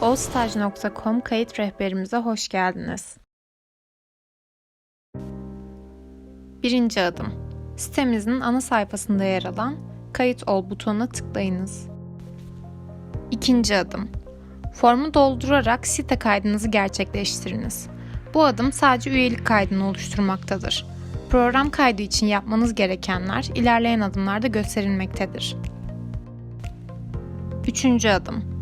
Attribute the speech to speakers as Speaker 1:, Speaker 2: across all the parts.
Speaker 1: olstaj.com kayıt rehberimize hoş geldiniz. Birinci adım. Sitemizin ana sayfasında yer alan Kayıt ol butonuna tıklayınız. İkinci adım. Formu doldurarak site kaydınızı gerçekleştiriniz. Bu adım sadece üyelik kaydını oluşturmaktadır. Program kaydı için yapmanız gerekenler ilerleyen adımlarda gösterilmektedir. Üçüncü adım.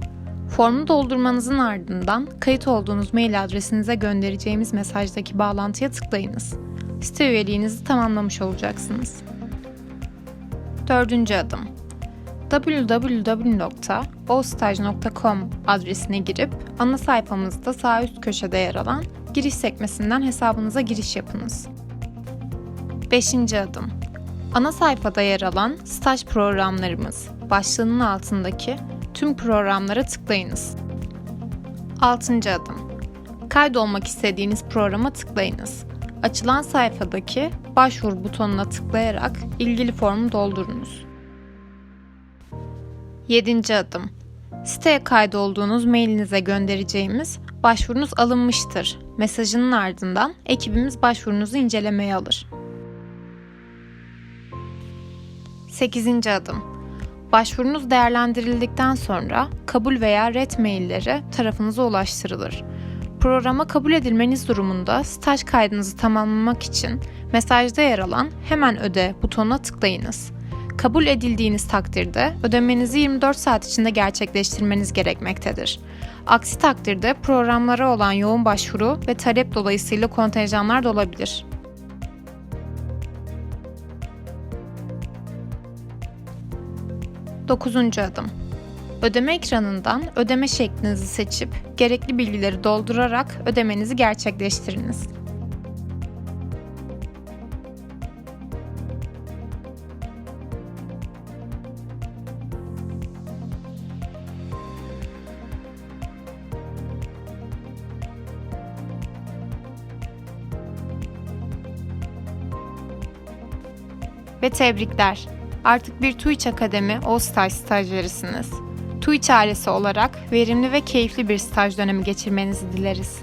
Speaker 1: Formu doldurmanızın ardından kayıt olduğunuz mail adresinize göndereceğimiz mesajdaki bağlantıya tıklayınız. Site üyeliğinizi tamamlamış olacaksınız. Dördüncü adım. www.ostaj.com adresine girip ana sayfamızda sağ üst köşede yer alan giriş sekmesinden hesabınıza giriş yapınız. Beşinci adım. Ana sayfada yer alan staj programlarımız başlığının altındaki tüm programlara tıklayınız. 6. adım. Kaydolmak istediğiniz programa tıklayınız. Açılan sayfadaki başvur butonuna tıklayarak ilgili formu doldurunuz. 7. adım. Siteye kaydolduğunuz mailinize göndereceğimiz başvurunuz alınmıştır mesajının ardından ekibimiz başvurunuzu incelemeye alır. 8. adım. Başvurunuz değerlendirildikten sonra kabul veya ret mailleri tarafınıza ulaştırılır. Programa kabul edilmeniz durumunda staj kaydınızı tamamlamak için mesajda yer alan hemen öde butonuna tıklayınız. Kabul edildiğiniz takdirde ödemenizi 24 saat içinde gerçekleştirmeniz gerekmektedir. Aksi takdirde programlara olan yoğun başvuru ve talep dolayısıyla kontenjanlar da olabilir. 9. adım. Ödeme ekranından ödeme şeklinizi seçip gerekli bilgileri doldurarak ödemenizi gerçekleştiriniz. Ve tebrikler. Artık bir Twitch Akademi All-Star stajyerisiniz. Twitch ailesi olarak verimli ve keyifli bir staj dönemi geçirmenizi dileriz.